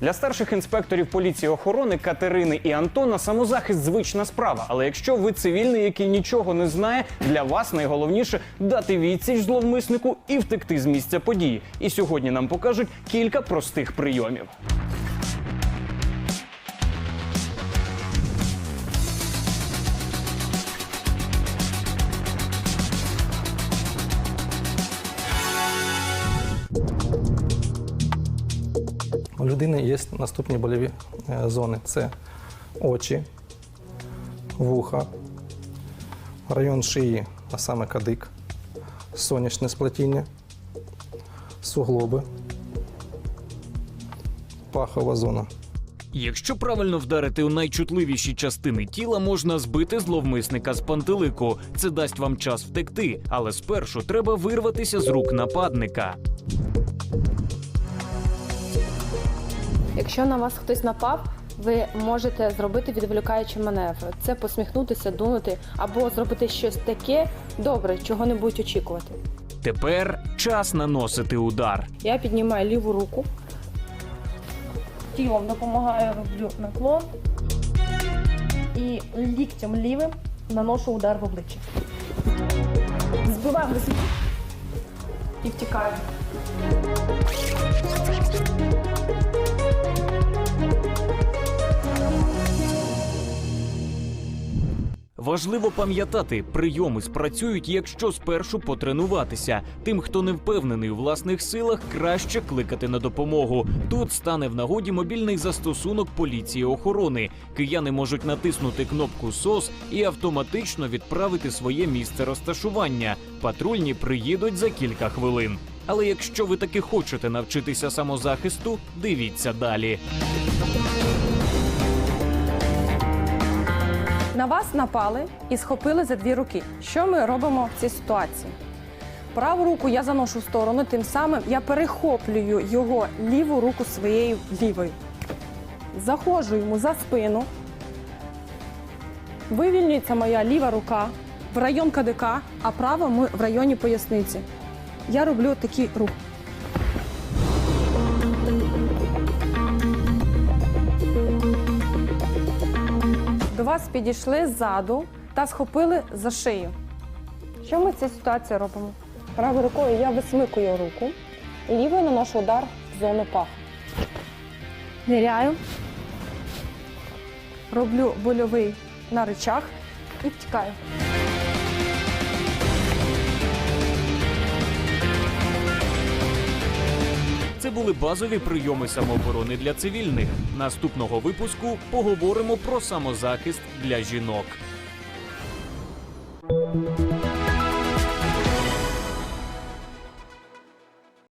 Для старших інспекторів поліції охорони Катерини і Антона самозахист звична справа. Але якщо ви цивільний, який нічого не знає, для вас найголовніше дати відсіч зловмиснику і втекти з місця події. І сьогодні нам покажуть кілька простих прийомів. У людини є наступні больові е, зони: це очі, вуха, район шиї, а саме кадик, сонячне сплетіння, суглоби, пахова зона. Якщо правильно вдарити у найчутливіші частини тіла, можна збити зловмисника з пантелику. Це дасть вам час втекти, але спершу треба вирватися з рук нападника. Якщо на вас хтось напав, ви можете зробити відволікаючий маневр. Це посміхнутися, дунути або зробити щось таке добре, чого не будуть очікувати. Тепер час наносити удар. Я піднімаю ліву руку, тілом допомагаю, роблю наклон і ліктем лівим наношу удар в обличчя. Збиваю і втікаю. Важливо пам'ятати, прийоми спрацюють, якщо спершу потренуватися. Тим, хто не впевнений у власних силах, краще кликати на допомогу. Тут стане в нагоді мобільний застосунок поліції охорони. Кияни можуть натиснути кнопку СОС і автоматично відправити своє місце розташування. Патрульні приїдуть за кілька хвилин. Але якщо ви таки хочете навчитися самозахисту, дивіться далі. На вас напали і схопили за дві руки. Що ми робимо в цій ситуації? Праву руку я заношу в сторону, тим самим я перехоплюю його ліву руку своєю лівою. Заходжу йому за спину. Вивільнюється моя ліва рука в район КДК, а права ми в районі поясниці. Я роблю такий рух. Вас підійшли ззаду та схопили за шию. Що ми в цій ситуації робимо? Правою рукою я висмикую руку, лівою наношу удар в зону паху. Ниряю, роблю больовий на речах і втікаю. Були базові прийоми самооборони для цивільних. Наступного випуску поговоримо про самозахист для жінок.